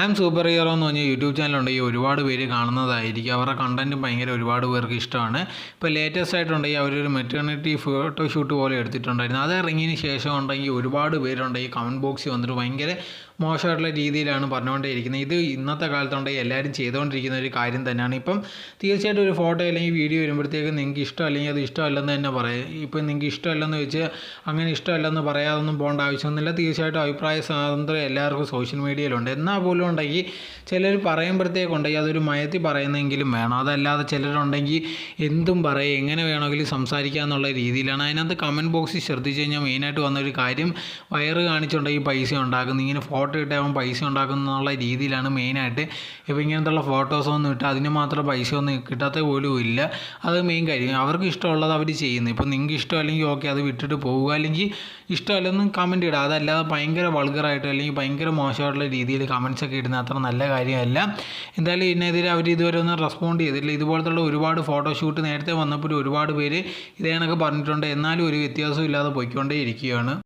ആം super hero എന്ന് പറഞ്ഞ YouTube ചാനലുണ്ടെങ്കിൽ ഒരുപാട് പേര് കാണുന്നതായിരിക്കും. അവരുടെ കണ്ടന്റും ഭയങ്കര ഒരുപാട് പേർക്ക് ഇഷ്ടമാണ്. ഇപ്പോൾ ലേറ്റസ്റ്റ് ആയിട്ടുണ്ടെങ്കിൽ അവരൊരു മെറ്റേണിറ്റി ഫോട്ടോഷൂട്ട് പോലെ എടുത്തിട്ടുണ്ടായിരുന്നു. അത് ഇറങ്ങിയതിന് ശേഷം ഉണ്ടെങ്കിൽ ഒരുപാട് പേരുണ്ടെങ്കിൽ കമന്റ് ബോക്സിൽ വന്നിട്ട് ഭയങ്കര മോശമായിട്ടുള്ള രീതിയിലാണ് പറഞ്ഞുകൊണ്ടേയിരിക്കുന്നത്. ഇത് ഇന്നത്തെ കാലത്തുണ്ടെങ്കിൽ എല്ലാവരും ചെയ്തുകൊണ്ടിരിക്കുന്ന ഒരു കാര്യം തന്നെയാണ്. ഇപ്പം തീർച്ചയായിട്ടും ഒരു ഫോട്ടോ അല്ലെങ്കിൽ വീഡിയോ വരുമ്പോഴത്തേക്കും നിങ്ങൾക്ക് ഇഷ്ടം അല്ലെങ്കിൽ അത് ഇഷ്ടമല്ലെന്ന് തന്നെ പറയാം. ഇപ്പം നിങ്ങൾക്ക് ഇഷ്ടമല്ലെന്ന് വെച്ച് അങ്ങനെ ഇഷ്ടമല്ലെന്ന് പറയാതൊന്നും പോകേണ്ട ആവശ്യമൊന്നുമില്ല. തീർച്ചയായിട്ടും അഭിപ്രായ സ്വാതന്ത്ര്യം എല്ലാവർക്കും സോഷ്യൽ മീഡിയയിലുണ്ട് എന്നാൽ പോലും ഉണ്ടെങ്കിൽ ചിലർ പറയുമ്പോഴത്തേക്കുണ്ടെങ്കിൽ അതൊരു മയത്തിൽ പറയുന്നെങ്കിലും വേണം. അതല്ലാതെ ചിലരുണ്ടെങ്കിൽ എന്തും പറയും എങ്ങനെ വേണമെങ്കിലും സംസാരിക്കുക എന്നുള്ള രീതിയിലാണ്. അതിനകത്ത് കമന്റ് ബോക്സിൽ ശ്രദ്ധിച്ച് കഴിഞ്ഞാൽ മെയിനായിട്ട് വന്നൊരു കാര്യം വയറ് കാണിച്ചുണ്ടെങ്കിൽ പൈസ ഉണ്ടാക്കുന്നു. ഇങ്ങനെ ഫോട്ടോ ഇട്ടാകുമ്പോൾ പൈസ ഉണ്ടാക്കുന്നു എന്നുള്ള രീതിയിലാണ് മെയിനായിട്ട് ഇപ്പോൾ ഇങ്ങനത്തുള്ള ഫോട്ടോസൊന്നും ഇട്ട് അതിന് മാത്രം പൈസ ഒന്നും കിട്ടാത്ത പോലും ഇല്ല. അത് മെയിൻ കാര്യം. അവർക്ക് ഇഷ്ടമുള്ളത് അവർ ചെയ്യുന്നു. ഇപ്പോൾ നിങ്ങൾക്ക് ഇഷ്ടം അല്ലെങ്കിൽ ഓക്കെ അത് വിട്ടിട്ട് പോവുക. അല്ലെങ്കിൽ ഇഷ്ടമല്ലെന്നും കമന്റ് ഇടുക അതല്ലാതെ ഭയങ്കര വൾഗറായിട്ട് അല്ലെങ്കിൽ ഭയങ്കര മോശമായിട്ടുള്ള രീതിയിൽ കമന്റ്സ് ഒക്കെ ഇടുന്നത് അത്ര നല്ല കാര്യമല്ല. എന്തായാലും ഇതിനെതിരെ അവർ ഇതുവരെ ഒന്നും റെസ്പോണ്ട് ചെയ്തില്ല ഇതുപോലത്തുള്ള ഒരുപാട് ഫോട്ടോഷൂട്ട് നേരത്തെ വന്നപ്പോൾ ഒരുപാട് പേര് ഇതേ കണക്ക് പറഞ്ഞിട്ടുണ്ട്. എന്നാലും ഒരു വ്യത്യാസവും ഇല്ലാതെ പോയിക്കൊണ്ടേ ഇരിക്കുകയാണ്